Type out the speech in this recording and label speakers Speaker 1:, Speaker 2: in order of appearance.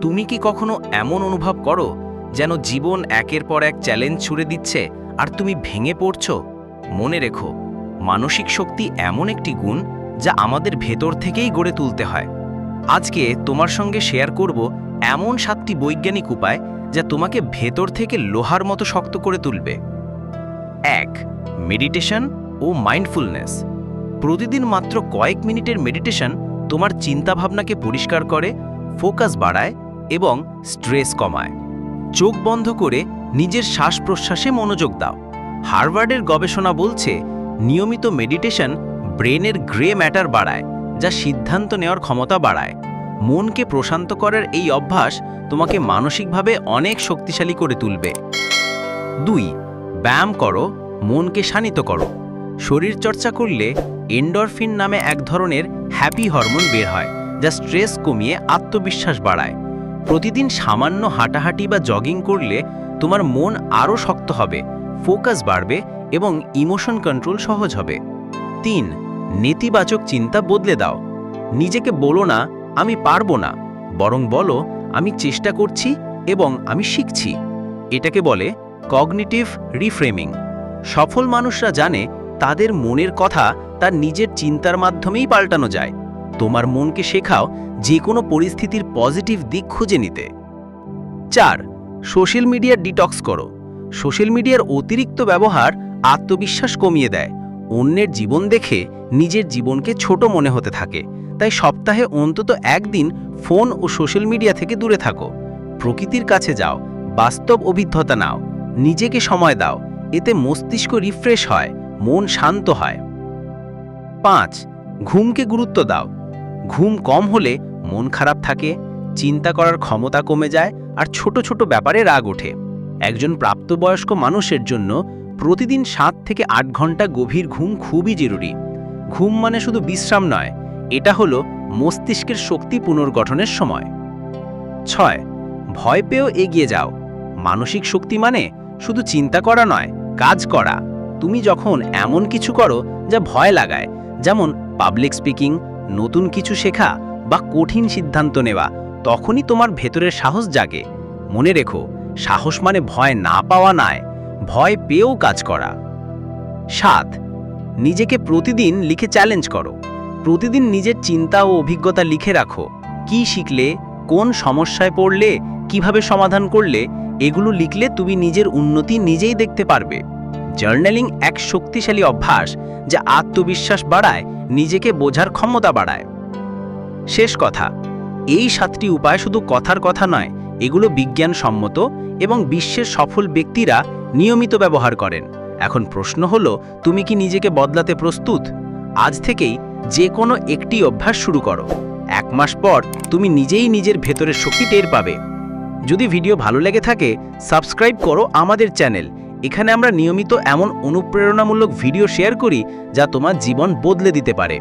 Speaker 1: তুমি কি কখনো এমন অনুভব করো যেন জীবন একের পর এক চ্যালেঞ্জ ছুড়ে দিচ্ছে আর তুমি ভেঙে পড়ছ? মনে রেখো, মানসিক শক্তি এমন একটি গুণ যা আমাদের ভেতর থেকেই গড়ে তুলতে হয়। আজকে তোমার সঙ্গে শেয়ার করব এমন সাতটি বৈজ্ঞানিক উপায় যা তোমাকে ভেতর থেকে লোহার মতো শক্ত করে তুলবে। এক, মেডিটেশন ও মাইন্ডফুলনেস। প্রতিদিন মাত্র কয়েক মিনিটের মেডিটেশন তোমার চিন্তাভাবনাকে পরিষ্কার করে, ফোকাস বাড়ায় এবং স্ট্রেস কমায়। চোখ বন্ধ করে নিজের শ্বাস প্রশ্বাসে মনোযোগ দাও। হার্ভার্ডের গবেষণা বলছে, নিয়মিত মেডিটেশন ব্রেনের গ্রে ম্যাটার বাড়ায়, যা সিদ্ধান্ত নেওয়ার ক্ষমতা বাড়ায়। মনকে প্রশান্ত করার এই অভ্যাস তোমাকে মানসিকভাবে অনেক শক্তিশালী করে তুলবে। দুই, ব্যায়াম করো, মনকে শানিত করো। শরীরচর্চা করলে এন্ডরফিন নামে এক ধরনের হ্যাপি হরমোন বের হয়, যা স্ট্রেস কমিয়ে আত্মবিশ্বাস বাড়ায়। প্রতিদিন সামান্য হাঁটাহাঁটি বা জগিং করলে তোমার মন আরও শক্ত হবে ফোকাস বাড়বে এবং ইমোশন কন্ট্রোল সহজ হবে। তিন, নেতিবাচক চিন্তা বদলে দাও। নিজেকে বলো না, আমি পারব না। বরং বলো, আমি চেষ্টা করছি এবং আমি শিখছি। এটাকে বলে কগনিটিভ রিফ্রেমিং সফল মানুষরা জানে তাদের মনের কথা তার নিজের চিন্তার মাধ্যমেই পাল্টানো যায়। তোমার মনকে শেখাও যে কোনো পরিস্থিতির পজিটিভ দিক খুঁজে নিতে। চার, সোশ্যাল মিডিয়ার ডিটক্স করো। সোশ্যাল মিডিয়ার অতিরিক্ত ব্যবহার আত্মবিশ্বাস কমিয়ে দেয়। অন্যের জীবন দেখে নিজের জীবনকে ছোট মনে হতে থাকে। তাই সপ্তাহে অন্তত একদিন ফোন ও সোশ্যাল মিডিয়া থেকে দূরে থাকো। প্রকৃতির কাছে যাও, বাস্তব অভিজ্ঞতা নাও, নিজেকে সময় দাও, এতে মস্তিষ্ক রিফ্রেশ হয়, মন শান্ত হয়। পাঁচ, ঘুমকে গুরুত্ব দাও। ঘুম কম হলে মন খারাপ থাকে, চিন্তা করার ক্ষমতা কমে যায় আর ছোট ছোট ব্যাপারে রাগ ওঠে। একজন প্রাপ্তবয়স্ক মানুষের জন্য প্রতিদিন সাত থেকে আট ঘণ্টা গভীর ঘুম খুবই জরুরি। ঘুম মানে শুধু বিশ্রাম নয়, এটা হলো মস্তিষ্কের শক্তি পুনর্গঠনের সময়। ছয়, ভয় পেয়েও এগিয়ে যাও। মানসিক শক্তি মানে শুধু চিন্তা করা নয়, কাজ করা। তুমি যখন এমন কিছু করো যা ভয় লাগায়, যেমন পাবলিক স্পিকিং নতুন কিছু শেখা বা কঠিন সিদ্ধান্ত নেওয়া, তখনই তোমার ভেতরের সাহস জাগে। মনে রেখো, সাহস মানে ভয় না পাওয়া নয় ভয় পেয়েও কাজ করা। সাত, নিজেকে প্রতিদিন লিখে চ্যালেঞ্জ করো। প্রতিদিন নিজের চিন্তা ও অভিজ্ঞতা লিখে রাখো। কি শিখলে, কোন সমস্যায় পড়লে, কীভাবে সমাধান করলে, এগুলো লিখলে তুমি নিজের উন্নতি নিজেই দেখতে পারবে। জার্নালিং এক শক্তিশালী অভ্যাস যা আত্মবিশ্বাস বাড়ায় নিজেকে বোঝার ক্ষমতা বাড়ায়। শেষ কথা, এই সাতটি উপায় শুধু কথার কথা নয়, এগুলো বিজ্ঞানসম্মত এবং বিশ্বের সফল ব্যক্তিরা নিয়মিত ব্যবহার করেন। এখন প্রশ্ন হলো, তুমি কি নিজেকে বদলাতে প্রস্তুত? আজ থেকেই যে কোনো একটি অভ্যাস শুরু করো। এক মাস পর তুমি নিজেই নিজের ভেতরের শক্তি টের পাবে। যদি ভিডিও ভালো লেগে থাকে, সাবস্ক্রাইব করো আমাদের চ্যানেল। এখানে আমরা নিয়মিত এমন অনুপ্রেরণামূলক ভিডিও শেয়ার করি যা তোমার জীবন বদলে দিতে পারে।